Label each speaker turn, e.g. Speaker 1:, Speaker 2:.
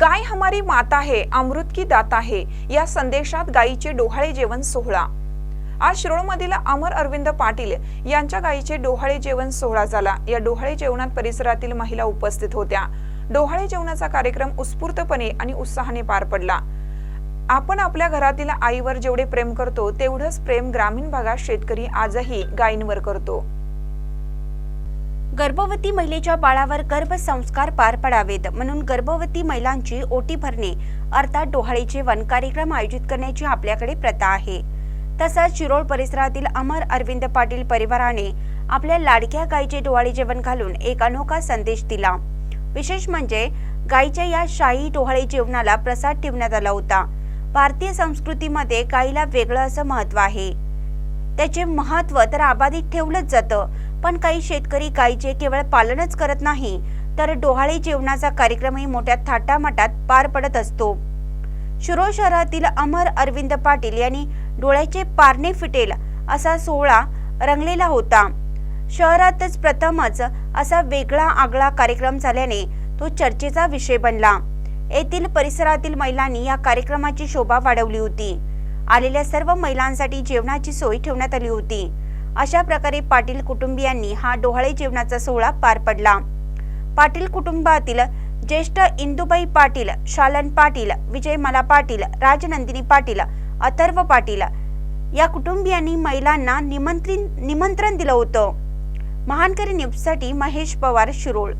Speaker 1: गाय हमारी माता है अमृत की दाता है या संदेशात गायीचे डोहाळे जेवण सोहळा. आज शिरोळमधील अमर अरविंद पाटील यांच्या गायीचे डोहाळे जेवण सोहळा झाला. या डोहाळे जेवणात परिसरातील महिला उपस्थित होत्या. डोहाळे जेवणाचा कार्यक्रम उत्स्फूर्तपणे आणि उत्साहाने पार पडला. आपण आपल्या घरातील आईवर जेवढे प्रेम करतो तेवढंच प्रेम ग्रामीण भागात शेतकरी आजही गायींवर करतो.
Speaker 2: गर्भवती महिलेच्या बाळावर गर्भसंस्कार पार पडावेत. म्हणून गर्भवती महिलांची ओटी भरणे अर्थात डोहाळे जेवण कार्यक्रम आयोजित करण्याची आपल्याकडे प्रथा आहे. तसंच शिरोळ परिसरातील अमर अरविंद पाटील परिवाराने आपल्या लाडक्या गायीचे डोहाळे जेवण घालून एक अनोखा संदेश दिला. विशेष म्हणजे गायीच्या या शाही डोहाळे जेवणाला प्रसाद ठेवण्यात आला होता. भारतीय संस्कृतीमध्ये गायीला वेगळं असं महत्त्व आहे. त्याचे महत्त्व तर आबाधित ठेवलंच जातं पण काही शेतकरी गायीचे केवळ पालनच करत नाही तर डोहाळे जेवणाचा कार्यक्रमही मोठ्या थाटामाटात पार पडत असतो. शिरोळ शहरातील अमर अरविंद पाटील यांनी डोळ्याचे पारणे फिटेल असा सोहळा रंगलेला होता. शहरातच प्रथमच असा वेगळा आगळा कार्यक्रम झाल्याने तो चर्चेचा विषय बनला. येथील परिसरातील महिलांनी या कार्यक्रमाची शोभा वाढवली होती. आलेल्या सर्व महिलांसाठी जेवणाची सोय ठेवण्यात आली होती. अशा प्रकारे पाटील कुटुंबियांनी हा डोहाळे जेवणाचा सोहळा पार पडला. पाटील कुटुंबातील ज्येष्ठ इंदुबाई पाटील शालन पाटील विजय मला पाटील राजनंदिनी पाटील अथर्व पाटील या कुटुंबियांनी महिलांना निमंत्रित निमंत्रण दिलं होतं. महानकरी न्यूजसाठी महेश पवार शिरोळ